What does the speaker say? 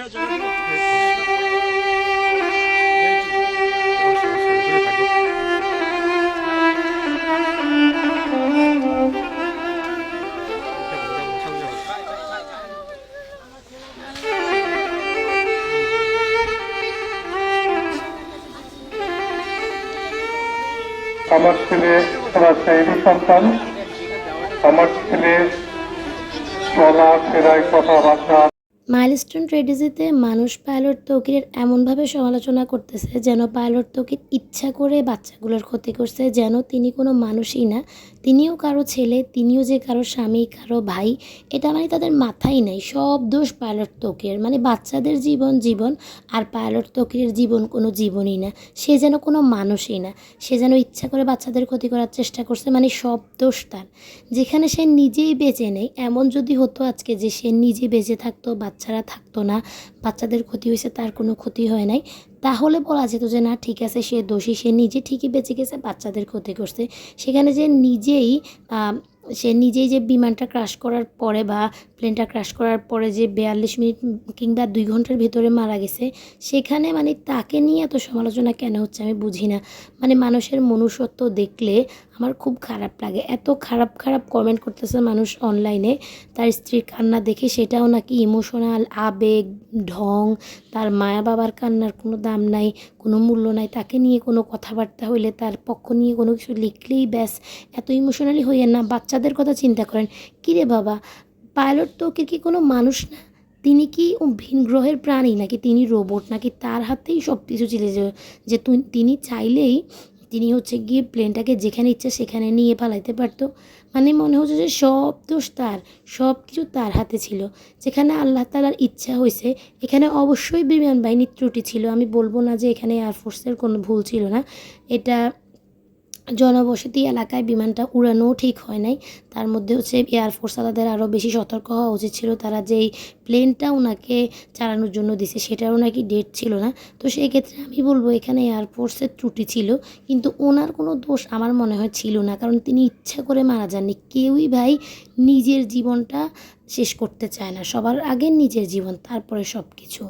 আমার ছেলে রাজশাহী সন্তান। আমার ছেলে চলা ফেরায় কথাবার্তা মাইলস্টোন ট্রেডিজিতে মানুষ পাইলট তৌকিরের এমনভাবে সমালোচনা করতেছে যেন পাইলট তৌকির ইচ্ছা করে বাচ্চাগুলোর ক্ষতি করছে, যেন তিনি কোনো মানুষই না। তিনিও কারও ছেলে, তিনিও যে কারও স্বামী, কারও ভাই, এটা মানে তাদের মাথায় নেই। সব দোষ পাইলট তৌকিরের। মানে বাচ্চাদের জীবন জীবন আর পাইলট তৌকিরের জীবন কোনো জীবনই না। সে যেন কোনো মানুষই না। সে যেন ইচ্ছা করে বাচ্চাদের ক্ষতি করার চেষ্টা করছে মানে সব দোষ তার। যেখানে সে নিজেই বেঁচে নেই, এমন যদি হতো আজকে যে সে নিজে বেঁচে থাকতো বাচ্চারা থাকতো না, বাচ্চাদের ক্ষতি হয়েছে, তার কোনো ক্ষতি হয় নাই। তাহলে বলা যেত যে, না, ঠিক আছে, সে দোষী, সে নিজে ঠিকই বেঁচে গেছে, বাচ্চাদের ক্ষতি করছে। সেখানে যে নিজেই সে নিজেই যে বিমানটা ক্রাশ করার পরে বা প্লেনটা ক্রাশ করার পরে যে বিয়াল্লিশ মিনিট কিংবা দুই ঘণ্টার ভিতরে মারা গেছে, সেখানে মানে তাকে নিয়ে এত সমালোচনা কেন হচ্ছে আমি বুঝি না। মানে মানুষের মনুষ্যত্ব দেখলে আমার খুব খারাপ লাগে। এত খারাপ খারাপ কমেন্ট করতেছে মানুষ অনলাইনে তার স্ত্রীর কান্না দেখে সেটাও নাকি ইমোশনাল আবেগ, ঢং, তার মায়া বাবার কান্নার কোনো দাম নাই, কোনো মূল্য নাই, তাকে নিয়ে কোনো কথাবার্তা হইলে তার পক্ষ নিয়ে কোনো কিছু লিখলেই ব্যাস, এত ইমোশনালি হইয়েন না বাচ্চাদের কথা চিন্তা করেন। কিরে বাবা, পাইলট তো কি কোনো মানুষ না? তিনি কি ভিন গ্রহের প্রাণী? নাকি তিনি রোবট? নাকি তার হাতেই সব কিছু চলে যে- যে তিনি চাইলেই তিনি হচ্ছে গিয়ে প্লেনটাকে যেখানে ইচ্ছা সেখানে নিয়ে পালাইতে পারতো। মানে মনে হচ্ছে যে সব দোষ তার সব কিছু তার হাতে ছিল। যেখানে আল্লাহ তালার ইচ্ছা হয়েছে এখানে অবশ্যই বিমান বাহিনীর ত্রুটি ছিল। আমি বলব না যে এখানে এয়ারফোর্সের কোনো ভুল ছিল না। এটা জনবসতি এলাকায় বিমানটা উড়ানোও ঠিক হয় নাই। তার মধ্যে হচ্ছে এয়ারফোর্স আলাদের আরও বেশি সতর্ক হওয়া উচিত ছিল। তারা যেই প্লেনটা ওনাকে চালানোর জন্য দিছে, সেটারও নাকি ডেট ছিল না। তো সেই ক্ষেত্রে আমি বলব, এখানে এয়ারফোর্সের ত্রুটি ছিল, কিন্তু ওনার কোনো দোষ আমার মনে হয় ছিল না, কারণ তিনি ইচ্ছা করে মারা যাননি। কেউই ভাই নিজের জীবনটা শেষ করতে চায় না। সবার আগে নিজের জীবন, তারপরে সব কিছু